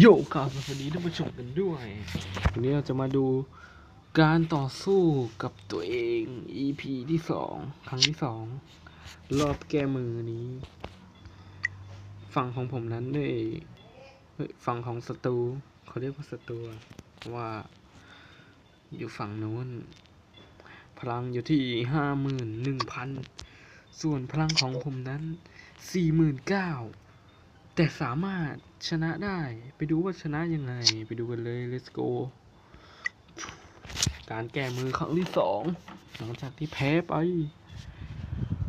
โยกครับสวัสดีท่านผู้ชมกันด้วยวันนี้เราจะมาดูการต่อสู้กับตัวเอง EP ที่สองครั้งที่สองรอบแก้มือนี้ ฝั่งของผมนั้นได้เฮ้ยฝั่งของศัตรูเขาเรียกว่าศัตรูว่า อยู่ฝั่งนู้นพลังอยู่ที่ห้าหมื่นหนึ่งพันส่วนพลังของผมนั้นสี่หมื่นเก้า แต่สามารถชนะได้ไปดูว่าชนะยังไง ไปดูกันเลย let's go การแก้มือครั้งที่สองหลังจากที่แพ้ไป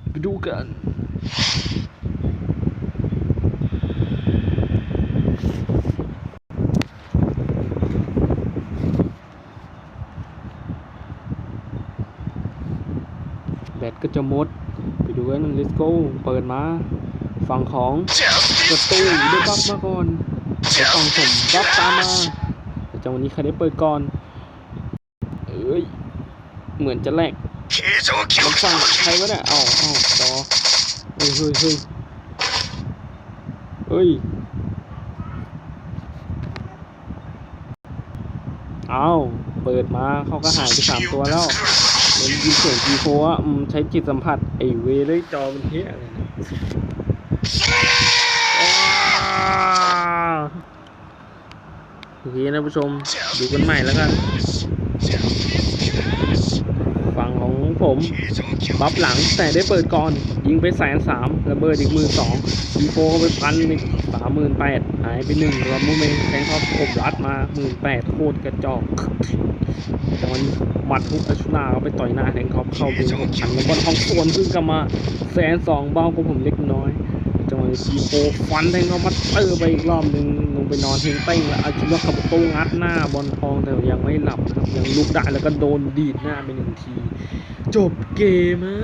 ไปดูกันแบตก็จะหมด ไปดูกัน let's go เปิดมา ฝั่งของ ประตูได้บัฟมาก่อนแล้วฝั่งผมบัฟตามมาแต่จังวะนี้ใครได้เปิดก่อน เอ้ย เหมือนจะแลกมันฝั่งใครวะเนี่ยเอ้าเอ้าต่อเฮ้ยเฮ้ยเฮ้ยเฮ้ยเอาเปิดมาเขาก็หายไปสามตัวแล้วเล่นยิงเสียงจีโฟอะใช้จิตสัมผัสไอเวเลยจอมันเฮียอะไรเนี่ย โอเคนะผู้ชมดูกันใหม่แล้วกันฝั่งของผมบัฟหลังแต่ได้เปิดก่อน ยิงไปแสนสามระเบิดอีกมื่นสองดีโฟไปพันอีกสามหมื่นแปดหายไปหนึ่งรวมมูเมนแทงท็อปกบรัดมาหมื่นแปดโคตรกระจอกจังหวะนี้หมัดทุกอาชุนาเขาไปต่อยหน้าแทงท็อปเข้าไปหกพันแล้วบอลทองส่วนซึ่งกลับมาแสนสองเบากว่าผมเล็กน้อยจังหวะนี้ทีโฟฟันแทงเขามาเตอร์ไปอีกรอบหนึ่ง งไปนอนเฮงเป้งแล้วอาชิวะขับระตูงัดหน้าบอลทองแต่ยังไม่หลับนะครับยังลุกได้แล้วก็โดนดีดหน้าไปหนึ่งที จบเกมอะ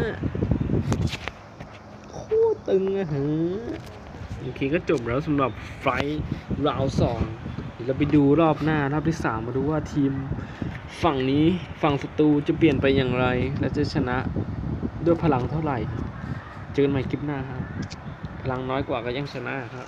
โคตรตึงอะฮะโอเคก็จบแล้วสำหรับไฟท์ราวสองเดี๋ยวเราไปดูรอบหน้ารอบที่สามมาดูว่าทีมฝั่งนี้ฝั่งศัตรูจะเปลี่ยนไปอย่างไร และจะชนะด้วยพลังเท่าไหร่ เจอกันใหม่คลิปหน้าครับ พลังน้อยกว่าก็ยังชนะครับ